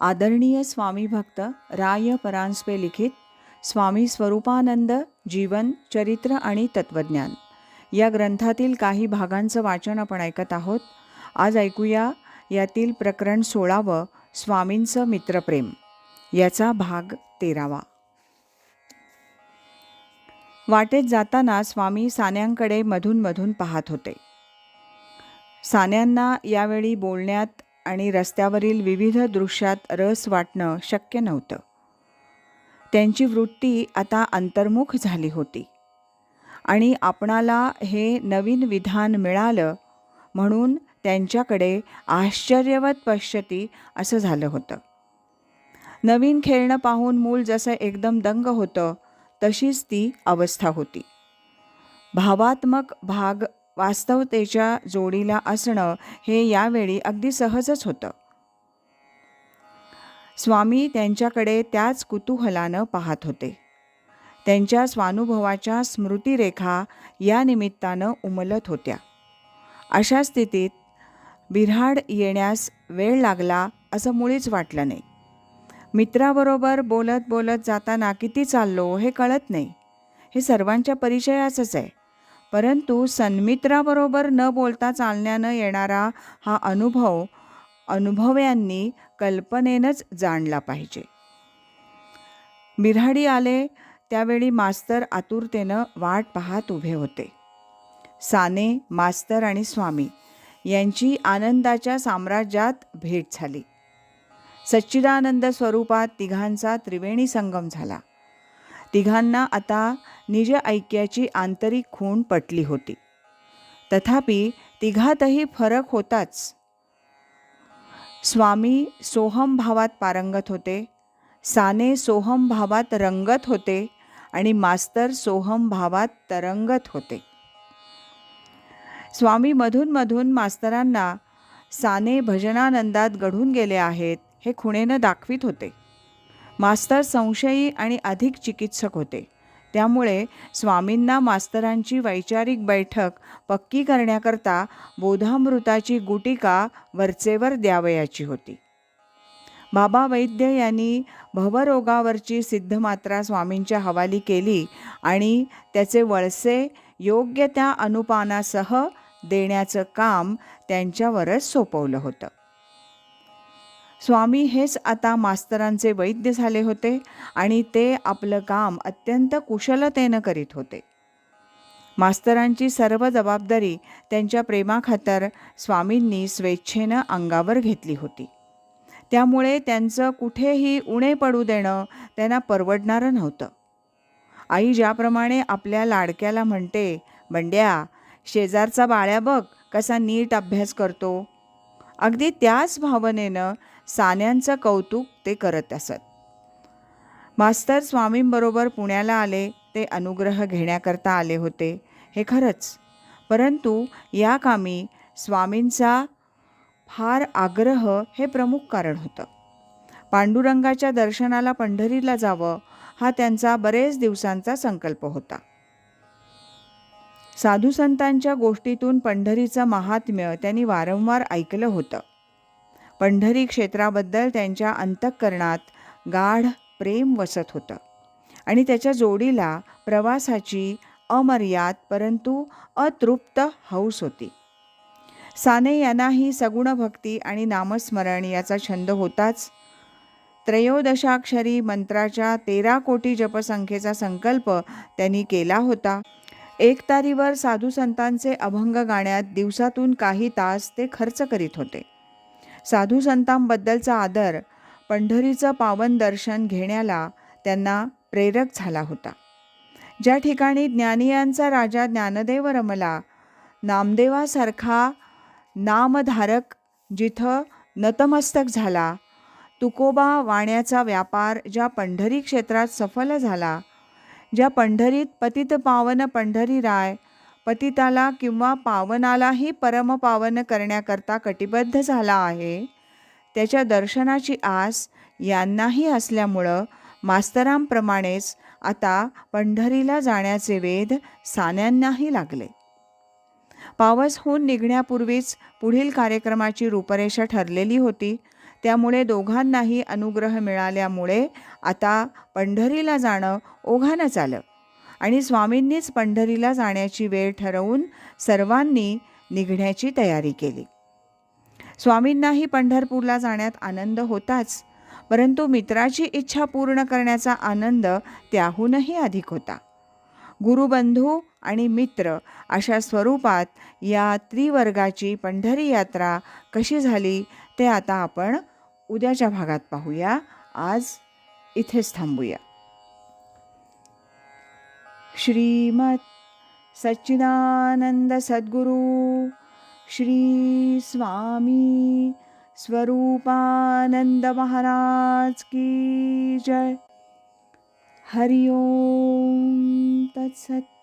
आदरणीय स्वामी भक्त राय परांजपे लिखित स्वामी स्वरूपानंद जीवन चरित्र आणि तत्वज्ञान या ग्रंथातील काही भागांचं वाचन आपण ऐकत आहोत. आज ऐकूया यातील प्रकरण सोळावं स्वामींचं मित्रप्रेम. याचा भाग तेरावा. वाटेत जाताना स्वामी सान्यांकडे मधून मधून पाहत होते. सान्यांना यावेळी बोलण्यात आणि रस्त्यावरील विविध दृश्यात रस वाटणं शक्य नव्हतं. त्यांची वृत्ती आता अंतर्मुख झाली होती. आणि आपणाला हे नवीन विधान मिळालं म्हणून त्यांच्याकडे आश्चर्यवत पश्यती असं झालं होतं. नवीन खेळणं पाहून मूल जसं एकदम दंग होतं तशीच ती अवस्था होती. भावात्मक भाग वास्तवतेच्या जोडीला असणं हे यावेळी अगदी सहजच होतं. स्वामी त्यांच्याकडे त्याच कुतूहलानं पाहत होते. त्यांच्या स्वानुभवाच्या स्मृतिरेखा या निमित्तानं उमलत होत्या. अशा स्थितीत बिऱ्हाड येण्यास वेळ लागला असं मुळीच वाटलं नाही. मित्राबरोबर बोलत बोलत जाताना किती चाललो हे कळत नाही. हे सर्वांच्या परिचयाचंच आहे. परंतु सन्मित्राबरोबर न बोलता चालण्यानं येणारा हा अनुभव अनुभव्यांनी कल्पनेनंच जाणला पाहिजे. बिऱ्हाडी आले त्यावेळी मास्तर आतुरतेनं वाट पाहत उभे होते. साने मास्तर आणि स्वामी यांची आनंदाच्या साम्राज्यात भेट झाली. सच्चिदानंद स्वरूपात तिघांचा त्रिवेणी संगम झाला. तिघांना आता निज ऐक्याची आंतरिक खूण पटली होती. तथापि तिघातही फरक होताच. स्वामी सोहम भावात पारंगत होते साने सोहम भावात रंगत होते आणि मास्तर सोहम भावात तरंगत होते. स्वामी मधून मास्तरांना साने भजनानंदात घडून गेले आहेत हे खुणेनं दाखवित होते. मास्तर संशयी आणि अधिक चिकित्सक होते. त्यामुळे स्वामींना मास्तरांची वैचारिक बैठक पक्की करण्याकरता बोधामृताची गुटिका वरचेवर द्यावयाची होती. बाबा वैद्य यांनी भवरोगावरची सिद्धमात्रा स्वामींच्या हवाली केली आणि त्याचे वळसे योग्य त्या अनुपानासह देण्याचं काम त्यांच्यावरच सोपवलं होतं. स्वामी हेच आता मास्तरांचे वैद्य झाले होते आणि ते आपलं काम अत्यंत कुशलतेनं करीत होते. मास्तरांची सर्व जबाबदारी त्यांच्या प्रेमाखातर स्वामींनी स्वेच्छेनं अंगावर घेतली होती. त्यामुळे त्यांचं कुठेही उणे पडू देणं त्यांना परवडणारं नव्हतं. आई ज्याप्रमाणे आपल्या लाडक्याला म्हणते बंड्या शेजारचा बाळ्या बघ कसा नीट अभ्यास करतो. अगदी त्याच भावनेनं सान्यांचं कौतुक ते करत असत. मास्तर स्वामींबरोबर पुण्याला आले ते अनुग्रह घेण्याकरता आले होते. हे खरंच. परंतु या कामी स्वामींचा फार आग्रह हे प्रमुख कारण होतं. पांडुरंगाच्या दर्शनाला पंढरीला जावं हा त्यांचा बरेच दिवसांचा संकल्प होता. साधू संतांच्या गोष्टीतून पंढरीचं महात्म्य त्यांनी वारंवार ऐकलं होतं. पंढरी क्षेत्राबद्दल त्यांच्या अंतःकरणात गाढ प्रेम वसत होतं. आणि त्याच्या जोडीला प्रवासाची अमर्याद परंतु अतृप्त हौस होती. साने यांनाही सगुण भक्ती आणि नामस्मरण याचा छंद होताच. त्रयोदशाक्षरी मंत्राच्या तेरा कोटी जपसंख्येचा संकल्प त्यांनी केला होता. एक तारीवर साधू संतांचे अभंग गाण्यात दिवसातून काही तास ते खर्च करीत होते. साधू संतांबद्दलचा आदर पंढरीचं पावन दर्शन घेण्याला त्यांना प्रेरक झाला होता. ज्या ठिकाणी ज्ञानियांचा राजा ज्ञानदेव रमला नामदेवासारखा नामधारक जिथं नतमस्तक झाला तुकोबा वाण्याचा व्यापार ज्या पंढरी क्षेत्रात सफल झाला ज्या पंढरीत पतित पावन पंढरी राय पतिताला किंवा पावनालाही परमपावन करण्याकरता कटिबद्ध झाला आहे. त्याच्या दर्शनाची आस यांनाही असल्यामुळं मास्तरांप्रमाणेच आता पंढरीला जाण्याचे वेध सान्यांनाही लागले. पावसहून निघण्यापूर्वीच पुढील कार्यक्रमाची रूपरेषा ठरलेली होती. त्यामुळे दोघांनाही अनुग्रह मिळाल्यामुळे आता पंढरीला जाणं ओघानंच आलं. आणि स्वामींनीच पंढरीला जाण्याची वेळ ठरवून सर्वांनी निघण्याची तयारी केली. स्वामींनाही पंढरपूरला जाण्यात आनंद होताच परंतु मित्राची इच्छा पूर्ण करण्याचा आनंद त्याहूनही अधिक होता. गुरुबंधू आणि मित्र अशा स्वरूपात या त्रिवर्गाची पंढरी यात्रा कशी झाली ते आता आपण उद्याच्या भागात पाहूया. आज इथेच थांबूया. श्रीमत् सच्चिदानंद सद्गुरु श्री स्वामी स्वरूपानंद महाराज की जय। हरि ओम तत्सत।